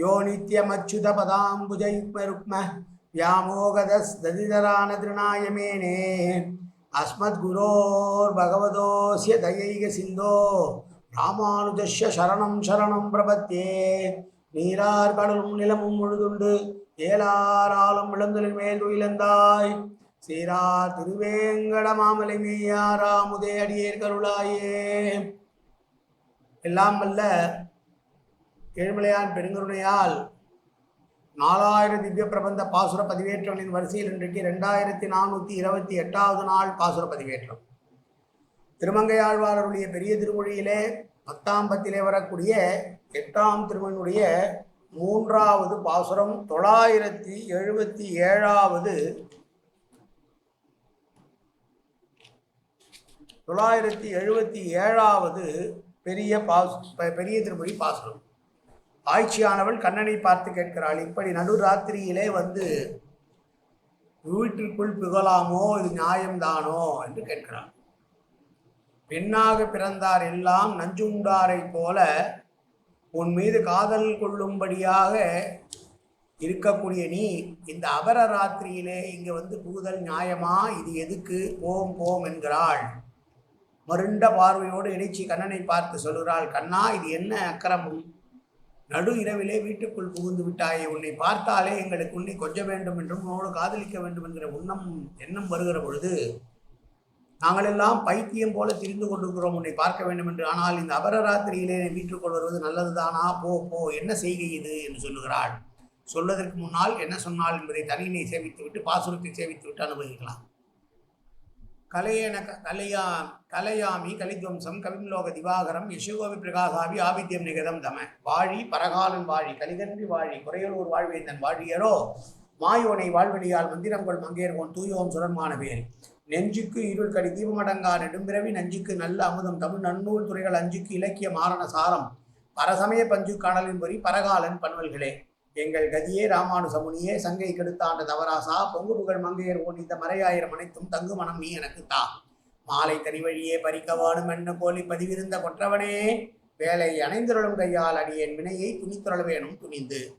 யோ நித்யமச்சுதபதாம்புஜயுக்மருக்ம வியாமோகதஸ்ததிதரானதிருநாயமேனே. அஸ்மத்குரோர் பகவதோசிய தயைக சிந்தோ ராமானுஜஸ்ய சரணம் சரணம் பிரபத்தே. நீரார் கடலும் நிலமும் முழுதுண்டு. ஏலாராலும் விளந்தலின் மேல் உயிலந்தாய் சீரார் திருவேங்கட மாமலை மேயாரா. முதே அடியேர்களாயே எல்லாம் வல்ல ஏழுமலையான் பெருங்கருணையால் நாலாயிரம் திவ்ய பிரபந்த பாசுர பதிவேற்றங்களின் வரிசையில் இன்றைக்கு ரெண்டாயிரத்தி நானூற்றி இருபத்தி எட்டாவது நாள் பாசுர பதிவேற்றம். திருமங்கையாழ்வாரருடைய பெரிய திருமொழியிலே பத்தாம் பத்திலே வரக்கூடிய எட்டாம் திருமனுடைய மூன்றாவது பாசுரம் தொள்ளாயிரத்தி எழுபத்தி ஏழாவது தொள்ளாயிரத்தி எழுபத்தி ஏழாவது பெரிய பாசு பெரிய திருமொழி பாசுரம். ஆய்ச்சியானவள் கண்ணனை பார்த்து கேட்கிறாள் இப்படி நடுராத்திரியிலே வந்து வீட்டிற்குள் புகழாமோ இது நியாயம்தானோ? என்று கேட்கிறாள். பெண்ணாக பிறந்தார் எல்லாம் நஞ்சுண்டாரை போல உன் மீது காதல் கொள்ளும்படியாக இருக்கக்கூடிய நீ இந்த அபர ராத்திரியிலே இங்கே வந்து புகுதல் நியாயமா? இது எதுக்கு? போம் போம் என்கிறாள். மருண்ட பார்வையோடு இணைச்சி கண்ணனை பார்த்து சொல்கிறாள் கண்ணா இது என்ன அக்கிரமம்? நடு இரவிலே வீட்டுக்குள் புகுந்து விட்டாயே. உன்னை பார்த்தாலே எங்களுக்கு உன்னை கொஞ்ச வேண்டும் என்றும் உன்னோடு காதலிக்க வேண்டும் என்கிற உண்ணம் எண்ணம் வருகிற பொழுது நாங்கள் எல்லாம் பைத்தியம் போல திரிந்து கொண்டிருக்கிறோம். உன்னை பார்க்க வேண்டும் என்று. ஆனால் இந்த அபரராத்திரியிலே வீட்டுக்குள் வருவது நல்லதுதானா? போ போ என்ன செய்கை இது? என்று சொல்லுகிறாள். சொல்வதற்கு முன்னால் என்ன சொன்னாள் என்பதை தனியினை சேவித்து விட்டு பாசுரத்தை சேவித்து விட்டு அனுபவிக்கலாம். கலையேன க- கலையா கலையாமி கலித்வம்சம் கவிம்லோக திவாகரம் யசுகோபி பிரகாசாவி ஆபித்யம் நிகதம் தம. வாழி பரகாலன் வாழி கலிதன்றி வாழி குறையலூர் வாழ்வேந்தன் வாழியரோ மாயோனை வாழ்வெளியால் மந்திரங்கள் மங்கேர்கோன் தூயோம் சுரன்மான பேர். நெஞ்சுக்கு இருள் கடி தீபமடங்கா நெடும்பிறவி நஞ்சுக்கு நல்ல அமுதம் தமிழ் நன்னூல் துறைகள் அஞ்சுக்கு இலக்கிய மாரண சாரம். பரசமய பஞ்சு காணலின் பொறி பரகாலன் பன்வல்களே. எங்கள் கதியே ராமானுசமுனியே சங்கை கெடுத்தாண்ட தவராசா பொங்கு புகழ் மங்கையர் ஓடிந்த மறையாயிரம் அனைத்தும் தங்கு மனம் நீ எனக்கு தா. மாலை தனி வழியே பறிக்கவானும் என்ன போலி பதிவிருந்த கொற்றவனே வேலை அணைந்திருளும் கையால் அடியேன் வினையை துணித்துரள வேணும் துணிந்து.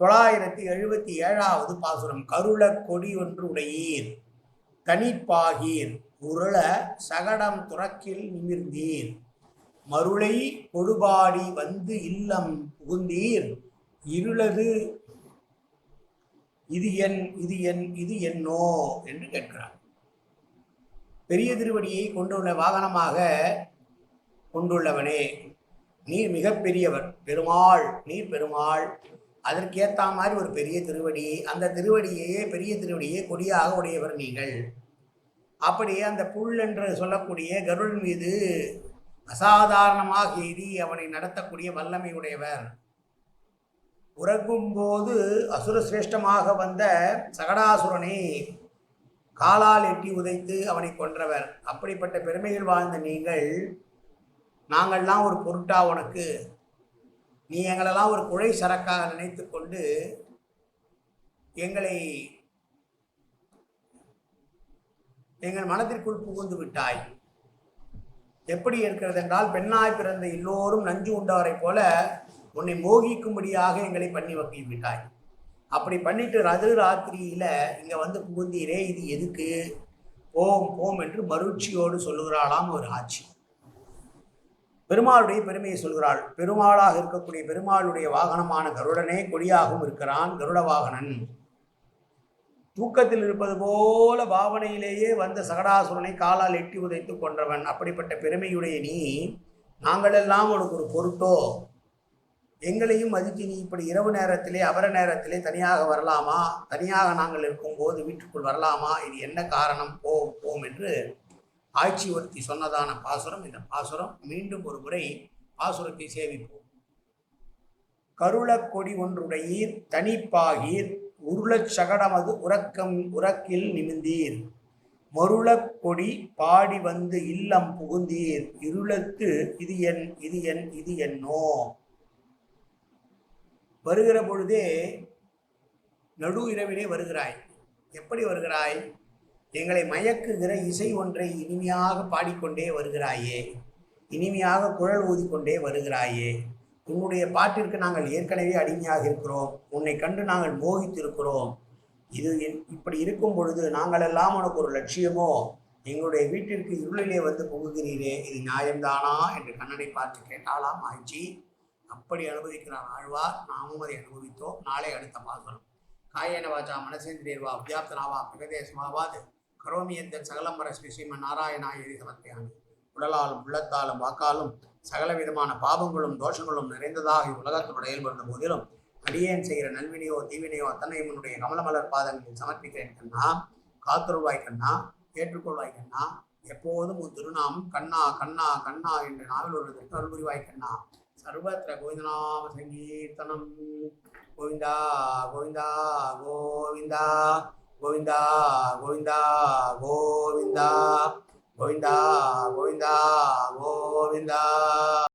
தொள்ளாயிரத்தி எழுபத்தி ஏழாவது பாசுரம் கருள கொடி ஒன்று உடையீர் தனிப்பாகீர் உருள சகடம் துறக்கில் நிமிர்ந்தீர். மருளை கொடுபாடி வந்து இல்லம் புகுந்தீர் இருளது. இது என் இது என் இது என்னோ என்று கேட்கிறார். பெரிய திருவடியை கொண்டுள்ள வாகனமாக கொண்டுள்ளவனே நீர் மிகப்பெரியவர் பெருமாள் நீர் பெருமாள். அதற்கேற்ற மாதிரி ஒரு பெரிய திருவடி அந்த திருவடியையே பெரிய திருவடியே கொடியாக உடையவர் நீங்கள். அப்படியே அந்த புல் என்று சொல்லக்கூடிய கருள் மீது அசாதாரணமாக ஏறி அவனை நடத்தக்கூடிய வல்லமை உடையவர். உறங்கும்போது அசுர சிரேஷ்டமாக வந்த சகடாசுரனை காலால் எட்டி உதைத்து அவனை கொன்றவர். அப்படிப்பட்ட பெருமைகள் வாழ்ந்த நீங்கள் நாங்கள்லாம் ஒரு பொருட்டா உனக்கு. நீ எங்களெல்லாம் ஒரு குழை சரக்காக நினைத்து கொண்டு எங்களை எங்கள் மனத்திற்குள் புகுந்து விட்டாய். எப்படி இருக்கிறது என்றால் பெண்ணாய் பிறந்த எல்லோரும் நஞ்சு உண்டவரை போல உன்னை மோகிக்கும்படியாக எங்களை பண்ணி வைக்கி விட்டாய். அப்படி பண்ணிட்டு ரது ராத்திரியில இங்க வந்து புகுந்தீரே இது எதுக்கு? போம் போம் என்று மருட்சியோடு சொல்லுகிறாளாம் ஒரு ஆட்சி பெருமாளுடைய பெருமையை சொல்கிறாள். பெருமாளாக இருக்கக்கூடிய பெருமாளுடைய வாகனமான கருடனே கொடியாகவும் இருக்கிறான் கருட வாகனன். தூக்கத்தில் இருப்பது போல பாவனையிலேயே வந்த சகடாசுரனை காலால் எட்டி உதைத்து கொன்றவன். அப்படிப்பட்ட பெருமையுடைய நீ நாங்களெல்லாம் உனக்கு ஒரு பொருட்டோ? எங்களையும் மதித்து நீ இப்படி இரவு நேரத்திலே அவர நேரத்திலே தனியாக வரலாமா? தனியாக நாங்கள் இருக்கும்போது வீட்டுக்குள் வரலாமா? இது என்ன காரணம்? போம் போம் என்று ஆட்சி ஒருத்தி சொன்னதான பாசுரம். இந்த பாசுரம் மீண்டும் ஒரு முறை பாசுரத்தை சேவிப்போம். கருளக் கொடி ஒன்றுடையீர் தனிப்பாகீர் உருளச் சகடமது உறக்கம் உறக்கில் நிமிந்தீர். மருளக் கொடி பாடி வந்து இல்லம் புகுந்தீர். இருளத்து இது என் இது என் இது என்னோ? வருகிற பொழுதே நடு இரவிலே வருகிறாய். எப்படி வருகிறாய்? எங்களை மயக்குகிற இசை ஒன்றை இனிமையாக பாடிக்கொண்டே வருகிறாயே. இனிமையாக குழல் ஊதிக்கொண்டே வருகிறாயே. உன்னுடைய பாட்டிற்கு நாங்கள் ஏற்கனவே அடிமையாக இருக்கிறோம். உன்னை கண்டு நாங்கள் மோகித்திருக்கிறோம். இது என்- இப்படி இருக்கும் பொழுது நாங்களெல்லாம் உனக்கு ஒரு லட்சியமோ? எங்களுடைய வீட்டிற்கு இருளிலே வந்து புகுகிறீரே. இது நியாயம்தானா? என்று கண்ணனை பார்த்து கேட்டாலாம் ஆய்ச்சி அப்படி அனுபவிக்கிறான் ஆழ்வார் நாமும் அதை அனுபவித்தோம். நாளை அடுத்த பாசனம் காயன வாச்சா மனசேந்திரியர்வா அபியாப்தனாவா பிரகதேசமாவாது. கரோமி எந்த சகலம்பர ஸ்ரீ ஸ்ரீமன் நாராயணாயரி சமர்த்தியாமி உடலாலும் உள்ளத்தாலும் வாக்காலும் சகல விதமான பாவங்களும் தோஷங்களும் நிறைந்ததாக உலகத்தினுடைய செயல்படுத்த போதிலும் அடியேன் செய்கிற நல்வினையோ தீவினையோ அத்தனை உன்னுடைய கமலமலர் பாதங்களில் சமர்ப்பிக்கிறேன் கண்ணா. காத்துருவாய் கண்ணா ஏற்றுக்கொள்வாய் கண்ணா. எப்போதும் உன் திருநாமம் கண்ணா கண்ணா கண்ணா என்று நாவில் ஒரு அருள் புரிவாய் கண்ணா. सर्वत्र गोविन्दनाम सङ्कीर्तनं गोविन्दा गोविन्दा गोविन्दा गोविन्दा गोविन्दा गोविन्दा गोविन्दा गोविन्दा गोविन्दा